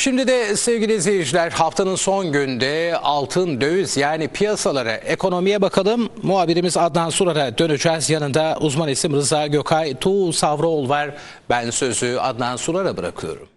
Şimdi de sevgili izleyiciler haftanın son günde altın, döviz yani piyasalara, ekonomiye bakalım. Muhabirimiz Adnan Surar'a döneceğiz. Yanında uzman isim Rıza Gökay, Tuğ Savroğlu var. Ben sözü Adnan Surar'a bırakıyorum.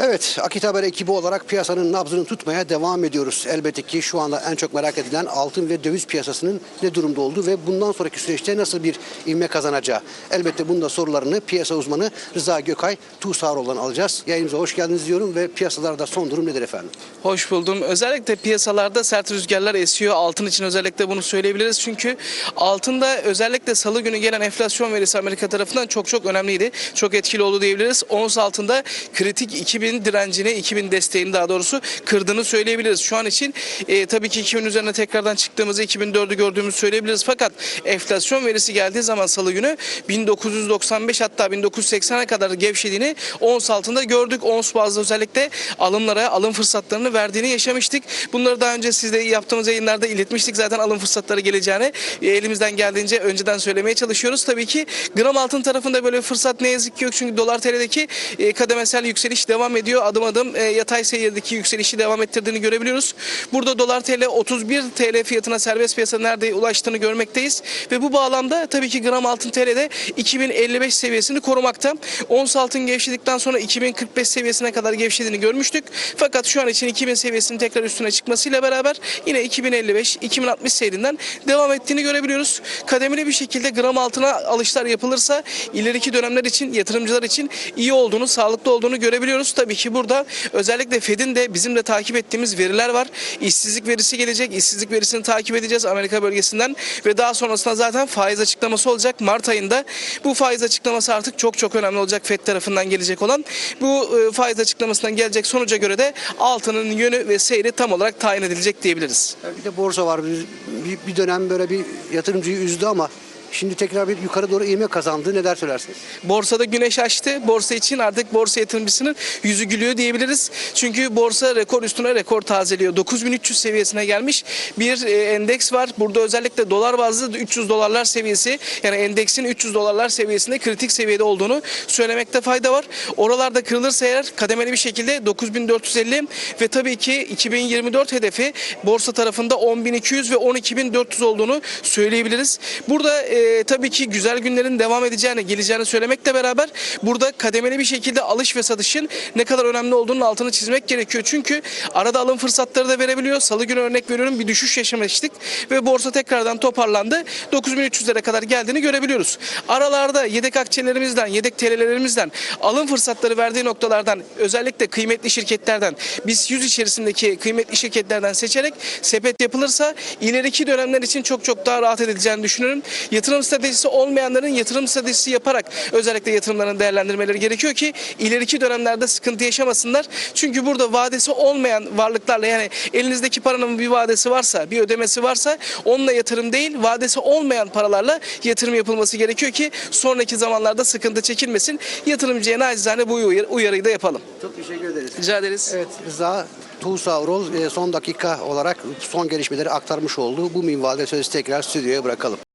Evet, Akit Haber ekibi olarak piyasanın nabzını tutmaya devam ediyoruz. Elbette ki şu anda en çok merak edilen altın ve döviz piyasasının ne durumda olduğu ve bundan sonraki süreçte nasıl bir ivme kazanacağı. Elbette bunda sorularını piyasa uzmanı Rıza Gökay Tuğsaroğlu'dan alacağız. Yayınımıza hoş geldiniz diyorum ve piyasalarda son durum nedir efendim? Hoş buldum. Özellikle piyasalarda sert rüzgarlar esiyor. Altın için özellikle bunu söyleyebiliriz. Çünkü altında özellikle salı günü gelen enflasyon verisi Amerika tarafından çok çok önemliydi. Çok etkili oldu diyebiliriz. Ons altında kritik 2000 direncini, 2000 desteğini daha doğrusu kırdığını söyleyebiliriz. Şu an için e, tabii ki 2000 üzerine tekrardan çıktığımızı 2004'ü gördüğümüzü söyleyebiliriz. Fakat enflasyon verisi geldiği zaman salı günü 1995 hatta 1980'e kadar gevşediğini ons altında gördük. Ons bazlı özellikle alımlara, alım fırsatlarını verdiğini yaşamıştık. Bunları daha önce sizde yaptığımız yayınlarda iletmiştik. Zaten alım fırsatları geleceğini e, elimizden geldiğince önceden söylemeye çalışıyoruz. Tabii ki gram altın tarafında böyle fırsat ne yazık ki yok. Çünkü dolar TL'deki e, kademesel yükseliş devam. Adım adım e, yatay seyredeki yükselişi devam ettirdiğini görebiliyoruz. Burada dolar TL 31 TL fiyatına serbest piyasa nerede ulaştığını görmekteyiz. Ve bu bağlamda tabii ki gram altın TL'de 2055 seviyesini korumakta. Ons altın gevşedikten sonra 2045 seviyesine kadar gevşediğini görmüştük. Fakat şu an için 2000 seviyesinin tekrar üstüne çıkmasıyla beraber yine 2055-2060 seyrinden devam ettiğini görebiliyoruz. Kademeli bir şekilde gram altına alışlar yapılırsa ileriki dönemler için yatırımcılar için iyi olduğunu, sağlıklı olduğunu görebiliyoruz. Tabii ki burada özellikle Fed'in de bizim de takip ettiğimiz veriler var. İşsizlik verisi gelecek. İşsizlik verisini takip edeceğiz Amerika bölgesinden ve daha sonrasında zaten faiz açıklaması olacak Mart ayında. Bu faiz açıklaması artık çok çok önemli olacak Fed tarafından gelecek olan. Bu e, faiz açıklamasından gelecek sonuca göre de altının yönü ve seyri tam olarak tayin edilecek diyebiliriz. Bir de borsa var. Bir, bir dönem böyle bir yatırımcıyı üzdü ama şimdi tekrar bir yukarı doğru ivme kazandı. Neler söylersiniz? Borsada güneş açtı. Borsa için artık borsa yatırımcısının yüzü gülüyor diyebiliriz. Çünkü borsa rekor üstüne rekor tazeliyor. 9300 seviyesine gelmiş bir e, endeks var. Burada özellikle dolar bazlı 300 dolarlar seviyesi yani endeksin 300 dolarlar seviyesinde kritik seviyede olduğunu söylemekte fayda var. Oralarda kırılırsa eğer kademeli bir şekilde 9450 ve tabii ki 2024 hedefi borsa tarafında 10200 ve 12400 olduğunu söyleyebiliriz. Burada e, tabii ki güzel günlerin devam edeceğini, geleceğini söylemekle beraber burada kademeli bir şekilde alış ve satışın ne kadar önemli olduğunun altını çizmek gerekiyor. Çünkü arada alım fırsatları da verebiliyor. Salı günü örnek veriyorum bir düşüş yaşamıştık ve borsa tekrardan toparlandı. 9300'lere kadar geldiğini görebiliyoruz. Aralarda yedek akçelerimizden, yedek TL'lerimizden alım fırsatları verdiği noktalardan özellikle kıymetli şirketlerden biz 100 içerisindeki kıymetli şirketlerden seçerek sepet yapılırsa ileriki dönemler için çok çok daha rahat edileceğini düşünüyorum. Yatırım stratejisi olmayanların yatırım stratejisi yaparak özellikle yatırımlarını değerlendirmeleri gerekiyor ki ileriki dönemlerde sıkıntı yaşamasınlar. Çünkü burada vadesi olmayan varlıklarla yani elinizdeki paranın bir vadesi varsa, bir ödemesi varsa onunla yatırım değil, vadesi olmayan paralarla yatırım yapılması gerekiyor ki sonraki zamanlarda sıkıntı çekilmesin. Yatırımcıya nacizane bu uyarı- uyarıyı da yapalım. Çok teşekkür ederiz. Rica ederiz. Evet Rıza Tuğsavrol e, son dakika olarak son gelişmeleri aktarmış oldu. Bu minvalde sözü tekrar stüdyoya bırakalım.